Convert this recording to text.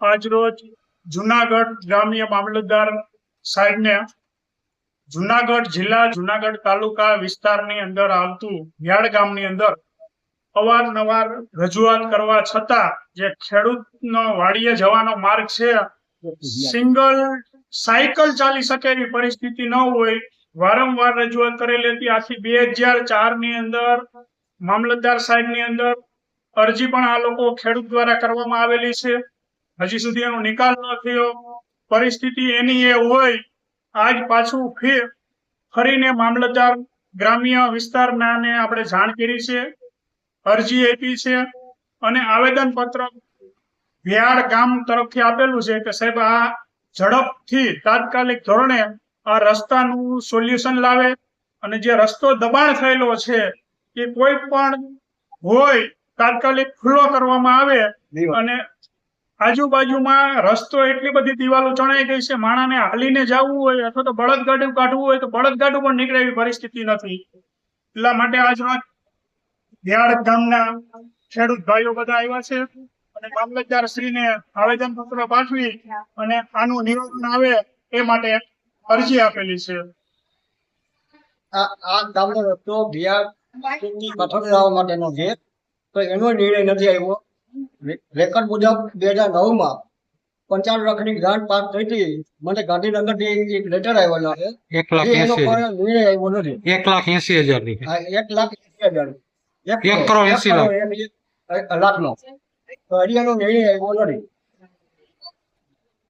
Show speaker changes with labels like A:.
A: આજરોજ જુનાગઢ ગ્રામ્ય મામલતદાર સાહેબને જુનાગઢ જિલ્લા, જુનાગઢ તાલુકા વિસ્તારની અંદર આવતું વ્યાળ ગામની અંદર અવારનવાર રજૂઆત કરવા છતાં જે ખેડૂતનો વાડીએ જવાનો માર્ગ છે, સિંગલ સાયકલ ચાલી શકે એવી પરિસ્થિતિ ન હોય, વારંવાર રજૂઆત કરેલી હતી આથી બે હજાર ચારની અંદર મામલતદાર સાહેબની અંદર અરજી પણ આ લોકો ખેડૂત દ્વારા કરવામાં આવેલી છે. હજી સુધી એનો નિકાલ ન થયો. પરિસ્થિતિ એની એ હોય આજ પાછું ફેર ફરીને મામલતદાર ગ્રામ્ય વિસ્તારના ને આપણે જાણ કરી છે અરજી આપી છે અને આવેદન પત્ર વ્યાળ ગામ તરફથી આપેલું છે કે સાહેબ આ ઝડપથી તાત્કાલિક ધોરણે આ રસ્તાનું સોલ્યુશન લાવે અને જે રસ્તો દબાણ થયેલો છે એ કોઈ પણ હોય તાત્કાલિક ખુલ્લો કરવામાં આવે અને આજુબાજુમાં રસ્તો એટલી બધી દિવાલો ચણાઈ ગઈ છે માણાને હાલીને જવું હોય અથવા તો બળદગાડું કાઢવું હોય તો બળદગાડું પણ નીકળે એવી પરિસ્થિતિ નથી. એટલા માટે આજ રોજ ગામના ખેડૂત ભાઈઓ બધા આવ્યા છે અને મામલતદાર શ્રીને આવેદન પત્ર પાઠવી અને આનું નિવારણ આવે એ માટે અરજી આપેલી છે.
B: આ આ ગામનો રસ્તો લાવવા માટેનો છે. તો એનો નિર્ણય નથી આવ્યો. રેકર્ડ મુજબ બે હજાર નવમાં પંચાવન લાખની ગ્રાન્ટ પાસ થઈ હતી. મને ગાંધીનગરથી એક લેટર આવેલો છે
C: એક લાખ એસી
B: નિર્ણય આવ્યો નથી.
C: એક લાખ એસી
B: હજારની એક લાખ એસી હજાર.
C: એક કરોડ એસી લાખ.
B: નો તો હજી નિર્ણય આવ્યો નથી.